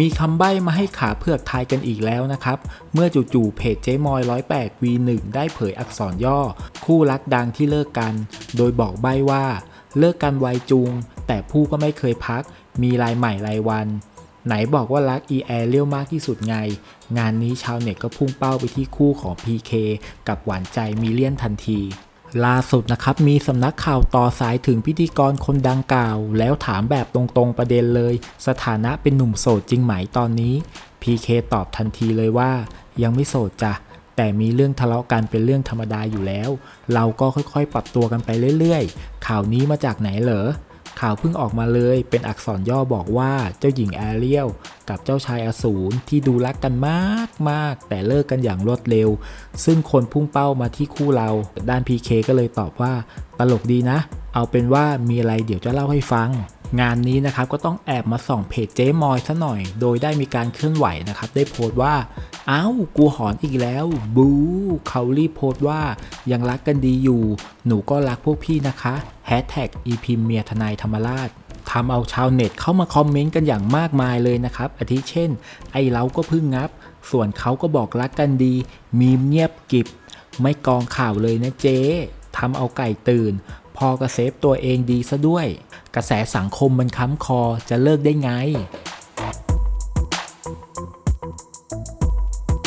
มีคำใบ้มาให้ขาเผือกทายกันอีกแล้วนะครับ เมื่อจู่ๆเพจเจ๊มอย 108 V1 ได้เผยอักษรย่อ คู่รักดังที่เลิกกัน โดยบอกใบ้ว่า เลิกกันไวจุง แต่ผู้ก็ไม่เคยพัก มีรายใหม่รายวัน ไหนบอกว่ารักอีแอเรียลมากที่สุดไง งานนี้ชาวเน็ตก็พุ่งเป้าไปที่คู่ของ PK กับหวานใจมิเลียนทันที ล่าสุดนะครับมีสำนักข่าวต่อสายถึงพิธีกรคนดังกล่าว แล้วถามแบบตรงๆประเด็นเลย สถานะเป็นหนุ่มโสดจริงไหมตอนนี้ PK ตอบทันทีเลยว่า ยังไม่โสดจ้ะแต่มีเรื่องทะเลาะกันเป็นเรื่องธรรมดาอยู่แล้ว เราก็ค่อยๆ ปรับตัวกันไปเรื่อยๆ ข่าวนี้มาจากไหนเหรอข่าวเพิ่งออกมาเลยเป็นอักษรย่อบอกว่าเจ้าหญิงแอเรียล กับเจ้าชายอสูรที่ดูรักกันมากมากแต่เลิกกันอย่างรวดเร็ว ซึ่งคนพุ่งเป้ามาที่คู่เรา ด้าน PK ก็เลยตอบว่าตลกดีนะ เอาเป็นว่ามีอะไรเดี๋ยวจะเล่าให้ฟังงานนี้นะครับก็ต้องแอบมาส่องเพจเจ๊มอยซะหน่อย โดยได้มีการเคลื่อนไหวนะครับ ได้โพสต์ว่า อ้าวกูหอนอีกแล้ว บูเขารีโพสต์ว่ายังรักกันดีอยู่ หนูก็รักพวกพี่นะคะแฮชแท็กอีพิมเมียทนายธรรมราช ทำเอาชาวเน็ตเข้ามาคอมเมนต์กันอย่างมากมายเลยนะครับ อาทิเช่น ไอ้เราก็พึ่งงับ ส่วนเขาก็บอกรักกันดี มีเงียบกิบ ไม่กองข่าวเลยนะเจ๊ทำเอาไก่ตื่น พอกระเซฟตัวเองดีซะด้วย กระแสสังคมมันค้ำคอจะเลิกได้ไง